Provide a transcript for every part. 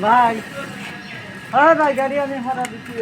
ভাই হ্যাঁ ভাই গাড়ি আমি ভাড়া দিচ্ছি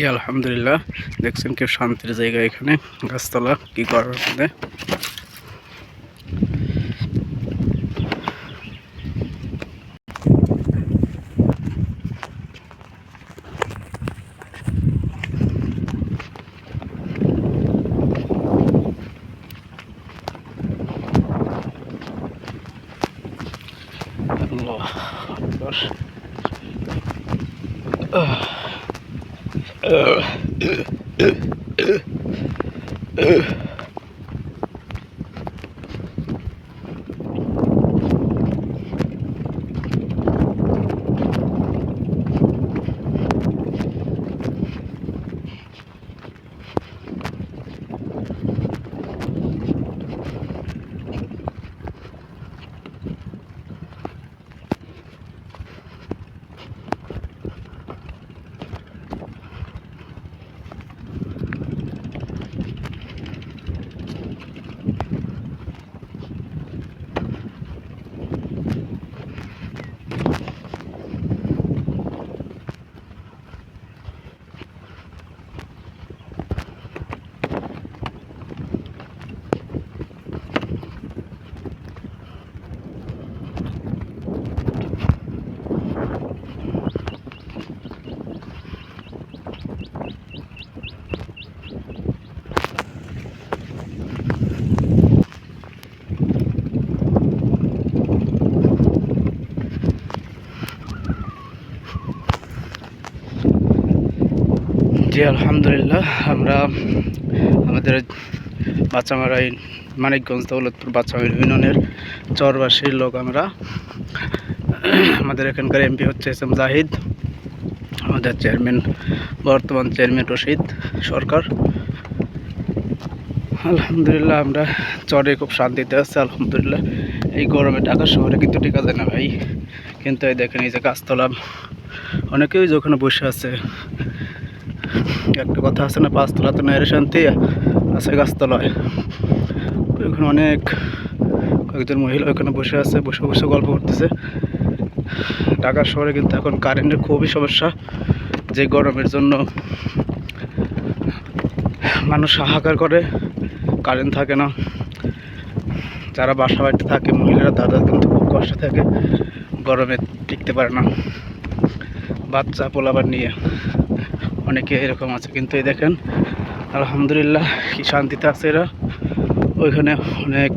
জি আলহামদুলিল্লাহ। দেখছেন কি শান্তির জায়গা এখানে গাছতলা কি করার মধ্যে আল্লাহ Uh, জি, আলহামদুলিল্লাহ। আমরা আমাদের বাচ্চামারা এই মানিকগঞ্জ দৌলতপুর বাচ্চামারা ইউনিয়নের চরবাসীর লোক আমরা। আমাদের এখানকার এমপি হচ্ছে এস এম জাহিদ, আমাদের চেয়ারম্যান, বর্তমান চেয়ারম্যান রশিদ সরকার। আলহামদুলিল্লাহ, আমরা চরে খুব শান্তিতে আছি, আলহামদুলিল্লাহ। এই গরমে ঢাকা শহরে কিন্তু টিকা যায় না ভাই? কিন্তু এই দেখেন এই যে গাছতলা, অনেকেই যে ওখানে বসে আছে একটা কথা আছে না, পাঁচতলা তো নাইরে শান্তি, আছে গাছতলায়। ওইখানে অনেক কয়েকজন মহিলা ওখানে বসে আছে, বসে বসে গল্প করতেছে। ঢাকা শহরে কিন্তু এখন কারেন্টের খুবই সমস্যা। যে গরমের জন্য মানুষ হাহাকার করে কারেন্ট থাকে না। যারা বাসা বাড়িতে থাকে, মহিলারা, তারা কিন্তু খুব কষ্ট থাকে। গরমে টিকতে পারে না। বাচ্চা পোলাবার নিয়ে। অনেকে এরকম আছে, কিন্তু এই দেখেন, আলহামদুলিল্লাহ কি শান্তিতে আছে এরা। ওইখানে অনেক,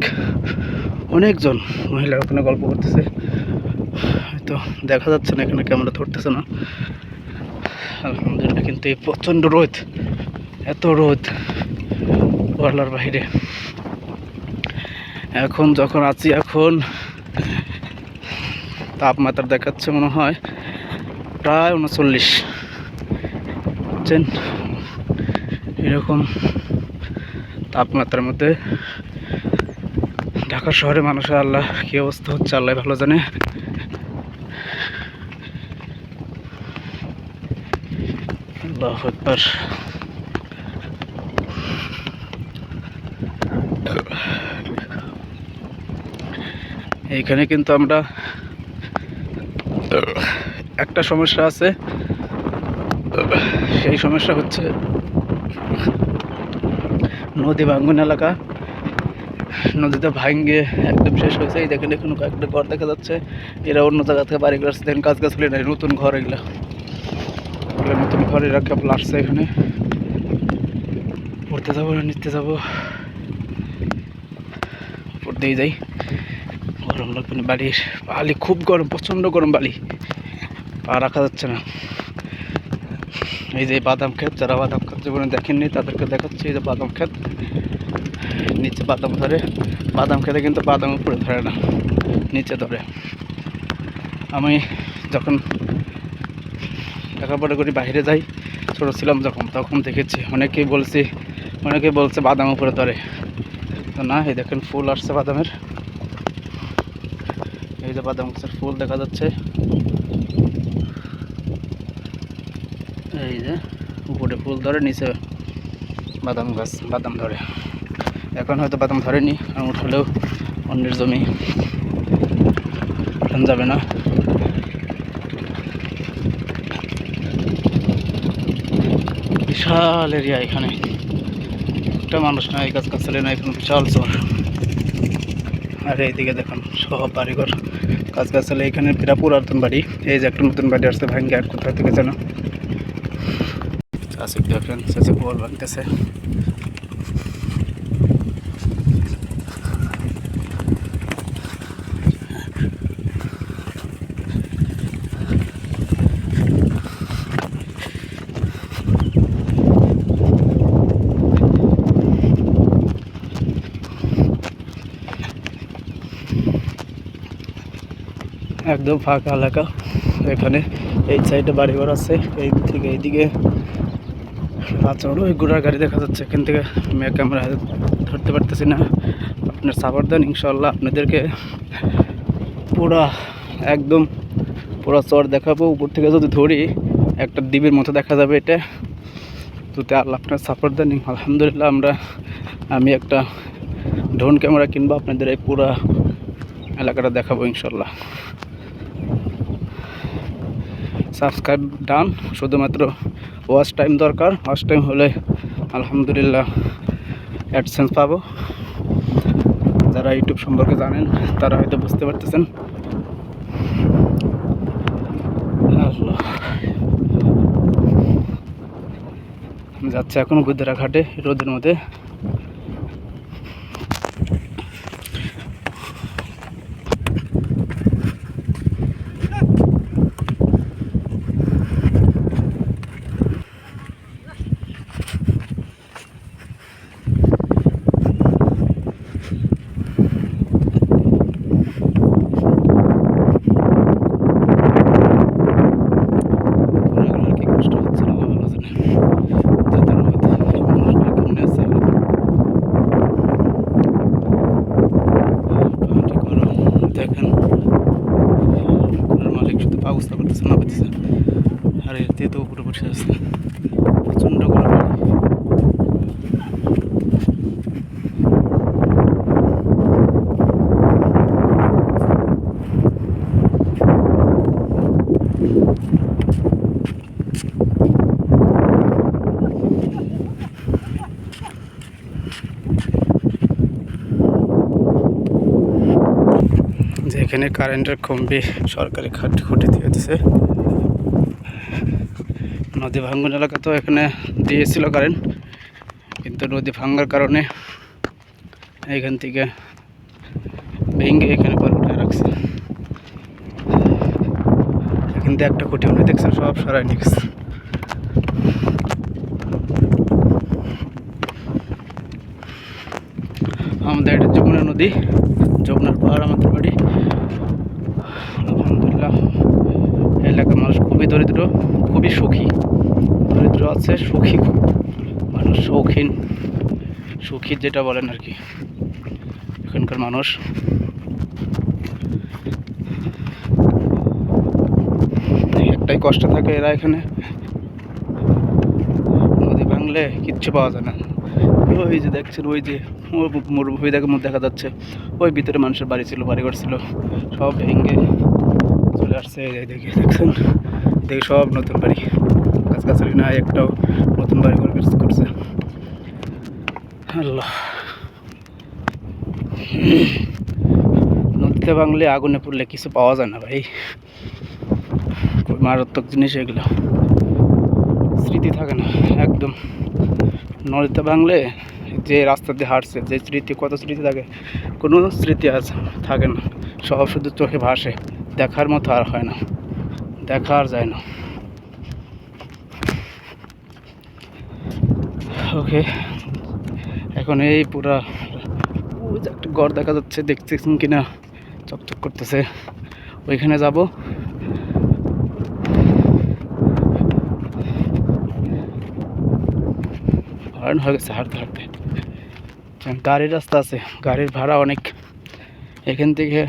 অনেকজন মহিলা ওখানে গল্প করতেছে। হয়তো দেখা যাচ্ছে না এখানে ক্যামেরা ধরতেছে না। আলহামদুলিল্লাহ, কিন্তু এই প্রচণ্ড রোদ, এত রোদ বলার বাইরে এখন যখন আছি, এখন তাপমাত্রা দেখাচ্ছে মনে হয় প্রায় উনচল্লিশ। বুঝছেন এরকম তাপমাত্রার মধ্যে ঢাকা শহরে মানুষের আল্লাহ কী অবস্থা হচ্ছে, আল্লাহ ভালো জানে। আল্লাহ এইখানে কিন্তু আমরা একটা সমস্যা আছে। সেই সমস্যা হচ্ছে নদী ভাঙ্গন এলাকা। নদীতে ভাঙ্গে একদম শেষ হয়েছে। এই দেখেন, এখানে কয়েকটা ঘর দেখা যাচ্ছে। এরা অন্য জায়গা থেকে বাড়ি করছে দেখেন কাজ গাছলি নাই, নতুন ঘর এগুলো। এগুলো নতুন ঘর এরা কেবল আসছে এখানে। পড়তে যাব নিতে যাব। পড়তেই যাই। গরম লাগবে বাড়ির বালি, খুব গরম, প্রচণ্ড গরম বালি। পা রাখা যাচ্ছে না। এই যে বাদাম ক্ষেত, যারা বাদাম ক্ষেত জীবনে দেখেননি, তাদেরকে দেখাচ্ছি। এই যে বাদাম ক্ষেত, নিচে বাদাম ধরে। বাদাম খেতে কিন্তু বাদাম উপরে ধরে না, নিচে ধরে। আমি যখন লেখাপড়া করি, বাইরে যাই, ছোটো ছিলাম যখন, তখন দেখেছি। অনেকেই বলছি, অনেকেই বলছে বাদাম উপরে ধরে। তো না, এই দেখেন ফুল আসছে বাদামের। এই যে বাদাম গাছের ফুল দেখা যাচ্ছে। এই যে, উপরে ফুল ধরে, নিচে বাদাম গাছ, বাদাম ধরে। এখন হয়তো বাদাম ধরেনি আর উঠালেও অন্যের জমি উঠান যাবে না। বিশাল এরিয়া এখানে। একটা মানুষ নাই গাছ গাছালি না এখানে বিশাল চর। আর এইদিকে দেখুন, সব বাড়িঘর গাছ গাছালি এখানে পুরাতন বাড়ি। এই যে একটা নতুন বাড়ি আসছে, ভাঙ্গে আর কোথাও থেকে যেন। চাষি দেখেন চাষি বল ভাঙতেছে একদম ফাঁকা এলাকা। এখানে এই সাইডে বাড়িঘর আছে, এই থেকে এইদিকে রাচড় ওই ঘোড়ার গাড়ি দেখা যাচ্ছে। এখান থেকে আমি ক্যামেরা ধরতে পারতেছি না। আপনার সাপোর্ট দেন ইনশাল্লাহ আপনাদেরকে পুরা একদম পুরো চর দেখাবো। উপর থেকে যদি ধরি, একটা দ্বীপের মতো দেখা যাবে এটা। যদি আল্লাহ আপনার সাপোর্ট দেন, আলহামদুলিল্লাহ আমরা, আমি একটা ড্রোন ক্যামেরা কিনবো, আপনাদের এই পুরা এলাকাটা দেখাবো ইনশাল্লাহ সাবস্ক্রাইব ডান, শুধুমাত্র ওয়াচ টাইম দরকার। ওয়াচ টাইম হলে আলহামদুলিল্লাহ অ্যাডসেন্স পাবো। যারা ইউটিউব সম্পর্কে জানেন, তারা হয়তো বুঝতে পারতেছেন। যাচ্ছে এখন এখনও ঘাটে রোদের মধ্যে ঘোরাঘুরির কি কষ্ট হচ্ছে না ভালো জানে যাদের হয়তো মানুষগুলো কেমনে আছে পাহাড়ি গরম দেখেন ঘরের মালিক শুধু ব্যবস্থা করতেছে না করতেছে আর এর দিয়ে তো উপরে বসে আছে প্রচণ্ড গরম যে এখানে কারেন্টের খুম্বি সরকারি খাট খুঁটি দিয়ে দিছে। নদী ভাঙ্গন এলাকা তো এখানে দিয়েছিল কারেন্ট কিন্তু নদী ভাঙ্গার কারণে এখান থেকে ভেঙে এখানে পরে উঠে রাখছে। এখান থেকে একটা খুঁটি উনি দেখছেন, সব সরাই নিয়ে গেছে। আমাদের এটা যমুনা নদী, যমুনার পাহাড় আমাদের বাড়ি আলহামদুলিল্লাহ এই এলাকার মানুষ খুবই দরিদ্র, খুবই সুখী। দরিদ্র আছে, সুখী মানুষ শৌখিন। সুখী যেটা বলেন আর কি। এখানকার মানুষ। একটাই কষ্ট থাকে এরা এখানে। থাকলে কিচ্ছু পাওয়া যায় না। ওই যে দেখছেন, ওই যে মরুভূমি দেখে দেখা যাচ্ছে। ওই ভিতরে মানুষের বাড়ি ছিল বাড়ি ঘর ছিল। সব ভেঙে চলে আসছে। যে দেখছেন। দেখি সব নতুন বাড়ি। গাছগাছালি না, একটাও নতুন বাড়ি করছে- আল্লাহ। নদীতে বাংলে আগুনে পড়লে কিছু পাওয়া যায় না ভাই। মারাত্মক জিনিস এগুলো। স্মৃতি থাকে না, একদম। নদীতে ভাঙলে যে রাস্তা দিয়ে হাঁটছে, যে স্মৃতি, কত স্মৃতি থাকে, কোনো স্মৃতি আজ থাকে না। সব শুধু চোখে ভাসে, দেখার মতো আর হয় না। দেখা আর যায় না। ওকে এখন এই পুরা একটা ঘর দেখা যাচ্ছে, দেখতেছেন কিনা? চকচক করতেছে। ওইখানে যাব। হয়রান হয়ে গেছে হাঁটতে হাঁটতে। গাড়ির রাস্তা আছে, গাড়ির ভাড়া অনেক। এখান থেকে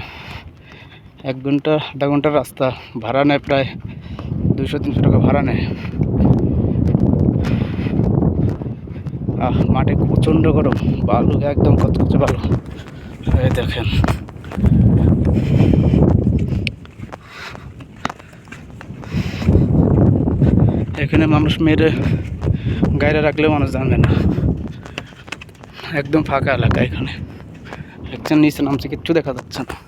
এক ঘণ্টা, আধা ঘণ্টার রাস্তা, ভাড়া নেয় প্রায় দুশো তিনশো টাকা ভাড়া নেয়। আহ, মাঠে প্রচণ্ড গরম, বালু একদম কচকচে বালু। দেখেন। এখানে মানুষ মেরে গাড়ি রাখলেও মানুষ জানবে না। একদম ফাঁকা এলাকা এখানে। একজন নিচে নামছে, কিচ্ছু দেখা যাচ্ছে না।